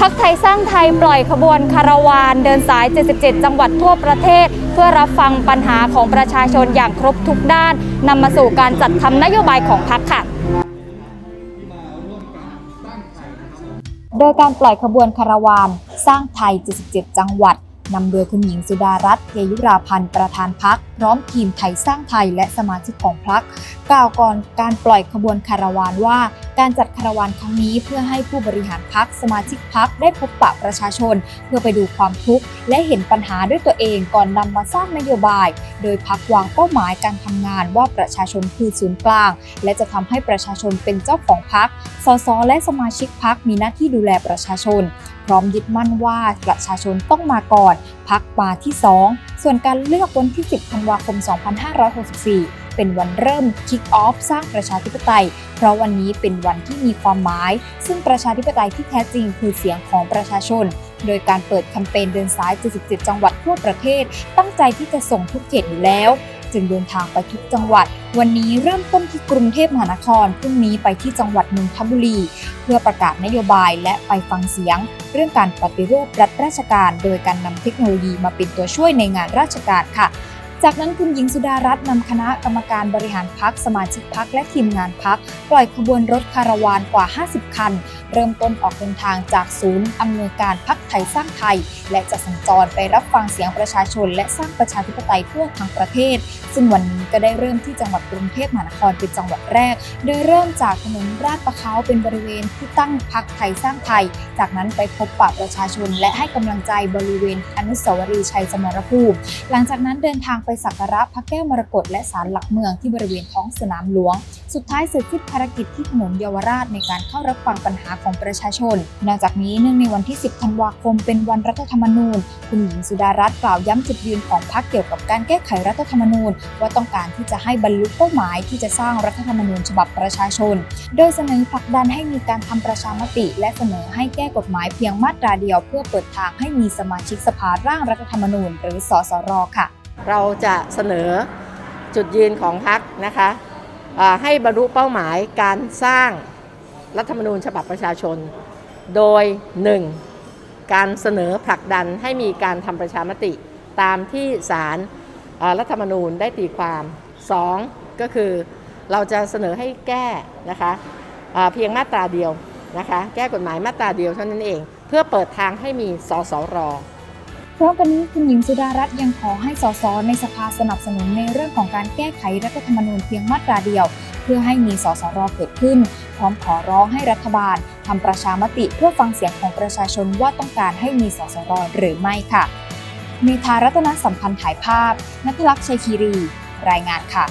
พักไทยสร้างไทยปล่อยขบวนคาราวานเดินสาย 77 จังหวัดทั่วประเทศ เพื่อรับฟังปัญหาของประชาชนอย่างครบทุกด้านนำมาสู่การจัดทำนโยบายของพักค่ะโดยการปล่อยขบวนคาราวานสร้างไทย 77 จังหวัดนำโดยคุณหญิงสุดารัตน์เกยุราพันธ์ประธานพัก พร้อมทีมไทยสร้างไทยและสมาชิกของพัก กล่าวก่อนการปล่อยขบวนคาราวานว่า การจัดคาราวานครั้งนี้เพื่อให้ผู้บริหารพักสมาชิกพักได้พบปะประชาชน เพื่อไปดูความทุกข์และเห็นปัญหาด้วยตัวเองก่อนนำมาสร้างนโยบาย โดยพักวางเป้าหมายการทำงานว่าประชาชนคือศูนย์กลาง และจะทำให้ประชาชนเป็นเจ้าของพักสสและสมาชิกพักมีหน้าที่ดูแลประชาชน พร้อมยึดมั่นว่าประชาชนต้องมาก่อนพักมาที่ 2 ส่วนการเลือกวันที่ 10 ธันวาคม 2564 เป็นวันเริ่ม kick off สร้างประชาธิปไตย เพราะวันนี้เป็นวันที่มีความหมาย ซึ่งประชาธิปไตยที่แท้จริงคือเสียงของประชาชน โดยการเปิดแคมเปญเดินสาย 77 จังหวัดทั่วประเทศ ตั้งใจที่จะส่งทุกเขตอยู่แล้วจึงเดินทางไปทุกจังหวัด วันนี้เริ่มต้นที่กรุงเทพมหานคร พรุ่งนี้ไปที่จังหวัดนนทบุรี เพื่อประกาศนโยบายและไปฟังเสียง เรื่องการปฏิรูปรัฐราชการ โดยการนำเทคโนโลยีมาเป็นตัวช่วยในงานราชการค่ะ จากนั้นคุณหญิงสุดารัตน์นำคณะกรรมการบริหารพักสมาชิกพักและทีมงานพักปล่อยขบวนรถคาราวานกว่า 50 คัน เริ่มต้นออกเดินทางจากศูนย์อำนวยการพักไทยสร้างไทย และจะสัญจรไปรับฟังเสียงประชาชน และสร้างประชาธิปไตยทั่วทั้งประเทศ ซึ่งวันนี้ก็ได้เริ่มที่จังหวัดกรุงเทพมหานครเป็นจังหวัดแรก โดยเริ่มจากถนนราชประเขาเป็นบริเวณที่ตั้งพักไทยสร้างไทย จากนั้นไปพบปะประชาชน และให้กำลังใจบริเวณอนุสาวรีย์ชัยสมรภูมิ หลังจากนั้นเดินทางไปไปสักการะพระแก้วมรกตและศาลหลักเมืองที่บริเวณท้องสนามหลวง สุดท้ายเสร็จสิ้นภารกิจที่ถนนเยาวราชในการเข้ารับฟังปัญหาของประชาชน นอกจากนี้เนื่องในวันที่ 10 ธันวาคม เป็นวันรัฐธรรมนูญ คุณหญิงสุดารัตน์กล่าวย้ำจุดยืนของพรรคเกี่ยวกับการแก้ไขรัฐธรรมนูญ ว่าต้องการที่จะให้บรรลุเป้าหมายที่จะสร้างรัฐธรรมนูญฉบับประชาชน โดยเสนอผลักดันให้มีการทำประชามติ และเสนอให้แก้กฎหมายเพียงมาตราเดียว เพื่อเปิดทางให้มีสมาชิกสภาร่างรัฐธรรมนูญ หรือสสรค่ะ เราจะเสนอจุดยืนของพรรคนะคะให้บรรลุเป้าหมายการสร้างรัฐธรรมนูญฉบับประชาชน โดย 1. การเสนอผลักดันให้มีการทำประชามติตามที่ศาลรัฐธรรมนูญได้ตีความ 2. ก็คือเราจะเสนอให้แก้นะคะเพียงมาตราเดียวนะคะแก้กฎหมายมาตราเดียวเท่านั้นเอง เพื่อเปิดทางให้มีสสร พร้อมกันนี้คุณหญิงสุดารัตน์ยังขอให้สสในสภาสนับสนุนในเรื่องของการแก้ไขรัฐธรรมนูญเพียงมาตราเดียว เพื่อให้มีสสรเกิดขึ้น พร้อมขอร้องให้รัฐบาลทำประชามติเพื่อฟังเสียงของประชาชนว่าต้องการให้มีสสรหรือไม่ค่ะเมธารัตนสัมพันธ์ถ่ายภาพ นัทลักษ์ชัยคีรี รายงานค่ะ